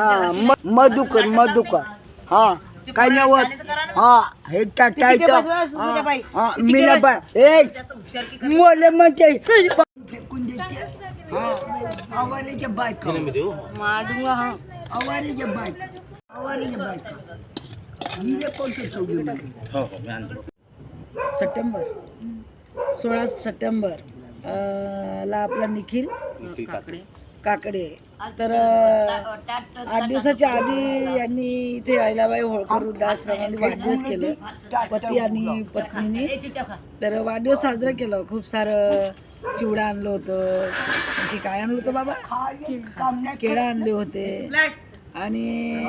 हा म- मधुकर मधुकर. हा काय नवत हा हे टाटायचं हा, हा, मीनाबाई ए मोले म्हणजे फेकून देते हा आवारीच्या बायका. माडूंगा हा. आवारीच्या बायका. आवारीच्या बायका. हिरे कोणते सोडून सप्टेंबर. सोळा सप्टेंबर. अं, ला आपला निखिल काकडे. तर अं, आठ दिवसाच्या आधी यांनी इथे अहिलाबाई होळकर वृद्धाश्रमामध्ये वाढदिवस केलं. पती आणि पत्नीने. तर वाढदिवस साजरा केलं. खूप सारं चिवडा आणलं होतं. आणखी काय आणलं होतं बाबा? केळं आणले होते. आणि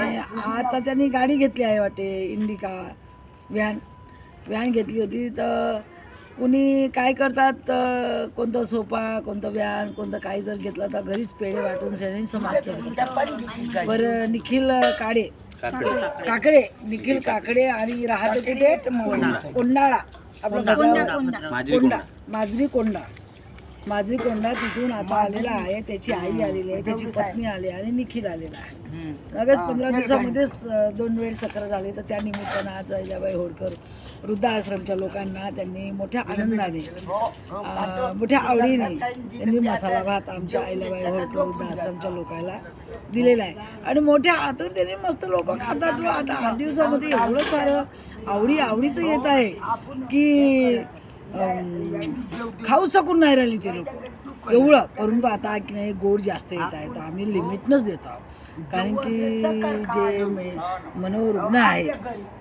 आता त्यांनी गाडी घेतली आहे वाटे इंडिका व्हॅन. व्हॅन घेतली होती. तर कुणी काय करतात कोणतं सोफा कोणतं व्हॅन कोणतं काही जर घेतलं तर घरीच पेढे वाटून सगळ्यांनी समाप्त करतात बरं निखिल काडे काकडे. निखिल काकडे आणि राहते कुठे कोंडाळा. आपलं कोंडा. माजरी कोंडा. माजरी कोंडा तिथून आता आलेला आहे त्याची आई आलेली आहे त्याची पत्नी आली आहे आणि निखिल आलेला आहे. लगेच पंधरा दिवसामध्येच दोन वेळ चक्र झाले तर त्या निमित्तानं आज अहिल्याबाई होळकर वृद्धाश्रमच्या लोकांना त्यांनी मोठ्या आनंदाने मोठ्या आवडीने त्यांनी मसाला भात आमच्या अहिल्याबाई होळकर वृद्धाश्रमच्या लोकांना दिलेला आहे. आणि मोठ्या हातून त्यांनी मस्त लोक खातात व आता आठ दिवसामध्ये एवढं सारं आवडी आवडीचं येत आहे की खाऊ शकून नाही राहिली ते लोक. एवढं. परंतु आता की नाही गोड जास्त येत आहे तर आम्ही लिमिटनंच देतो आहोत. कारण की जे मनोरुग्ण आहेत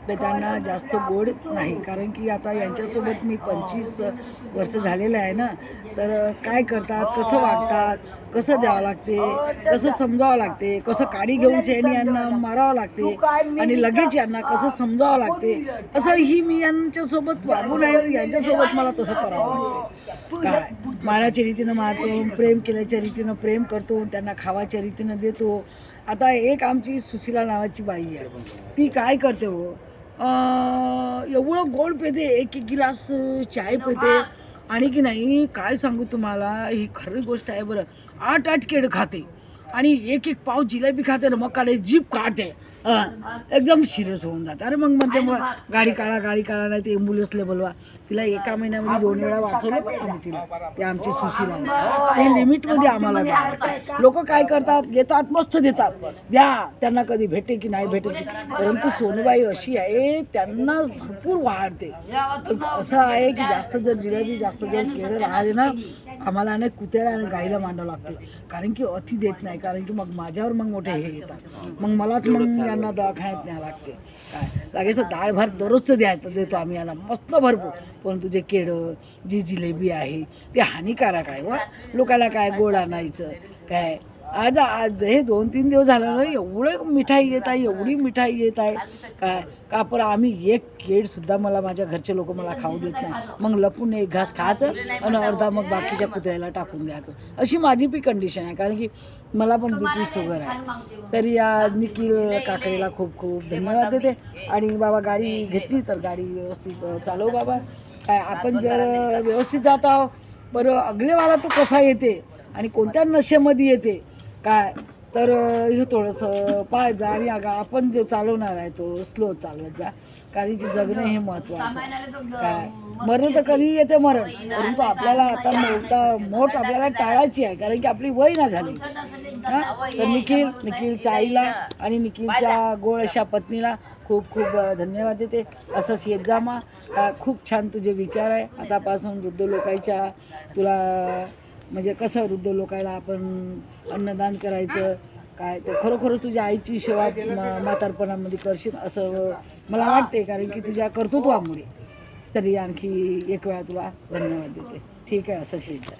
तर त्यांना जास्त गोड नाही. कारण की आता यांच्यासोबत मी पंचवीस वर्ष झालेलं आहे ना तर काय करतात कसं वागतात कसं द्यावं लागते कसं समजावं लागते कसं काडी घेऊन शेणी यांना मारावं लागते आणि लगेच यांना कसं समजावं लागते असं ही मी यांच्यासोबत वागू नाही यांच्यासोबत मला तसं करावं लागते. काय? माराच्या रीतीनं मारतो प्रेम केल्याच्या रीतीनं प्रेम करतो त्यांना खावाच्या रीतीनं देतो. आता एक आमची सुशिला नावाची बाई आहे. ती काय करते हो? एवढं गोड पेते एक एक गिलास चाय पेते. आणि की नाही काय सांगू तुम्हाला? ही खरी गोष्ट आहे बरं. आठ आठ केड खाते. आणि एक एक पाव जिलेबी खाते ना मग काढे जीप काढते एकदम सिरियस होऊन जाते. अरे मग म्हणते मग गाडी काढा गाडी काढा नाही ते ॲम्ब्युलन्सला बोलवा. तिला एका महिन्यामध्ये दोन वेळा वाचवलं पण आम्ही तिला ते आमची सुशीला. ते लिमिटमध्ये आम्हाला द्या. लोक काय करतात घेतात मस्त देतात. द्या त्यांना कधी भेटे की नाही भेटे की. परंतु सोनूबाई अशी आहे त्यांना भरपूर वाढते. असं आहे की जास्त जर जिलेबी जास्त जर केलं राहिले ना आम्हाला आणि कुत्याला आणि गाईला मांडावं लागते. कारण की अति देत नाही. कारण की मग माझ्यावर मग मोठे हे येतात. मग मलाच मग यांना दवाखान्यात न्यावं लागते. काय लागेच डाळ भात दररोजचं द्यायचं देतो आम्ही यांना. मस्त भरपूर. परंतु जे केळं जी जिलेबी आहे ते हानिकारक आहे वा. लोकांना काय गोड आणायचं काय? आज आज हे दोन तीन दिवस झालं ना एवढं मिठाई येत आहे एवढी मिठाई येत आहे. काय? का पर आम्ही एक केड सुद्धा मला माझ्या घरचे लोक मला खाऊ देत नाही. मग लपून एक घास खायचं आणि अर्धा मग बाकीच्या कुत्र्याला टाकून द्यायचं. अशी माझी बी कंडिशन आहे. कारण की मला पण बी पी शुगर आहे. तरी या निखिल काकडेला खूप खूप धन्यवाद देते. आणि बाबा गाडी घेतली तर गाडी व्यवस्थित चालव बाबा. काय आपण जर व्यवस्थित जात आहो बरं अगलेवाला तो कसा येते आणि कोणत्या नशेमध्ये येते काय? तर हे थोडंसं पाहायचं आणि अगा आपण जो चालवणार आहे तो स्लो चालवत जा. कारण की जगणं हे महत्त्वाचं आहे. काय? मरण तर कधी येते मरण. परंतु आपल्याला आता मोठा मोठ आपल्याला टाळायची आहे कारण की आपली वय ना झाली. हा? तर निखिल निखिलच्या आईला आणि निखिलच्या गोळ अशा पत्नीला खूप खूप धन्यवाद देते. असंच येत जा मा. का खूप छान तुझे विचार आहे. आतापासून वृद्ध लोकांच्या तुला म्हणजे कसं वृद्ध लोकांना आपण अन्नदान करायचं काय तर खरोखर तुझ्या आईची सेवा म्हातारपणामध्ये करशील असं मला वाटते कारण की तुझ्या कर्तृत्वामुळे. तरी आणखी एक वेळा तुला धन्यवाद देते. ठीक आहे असं शेत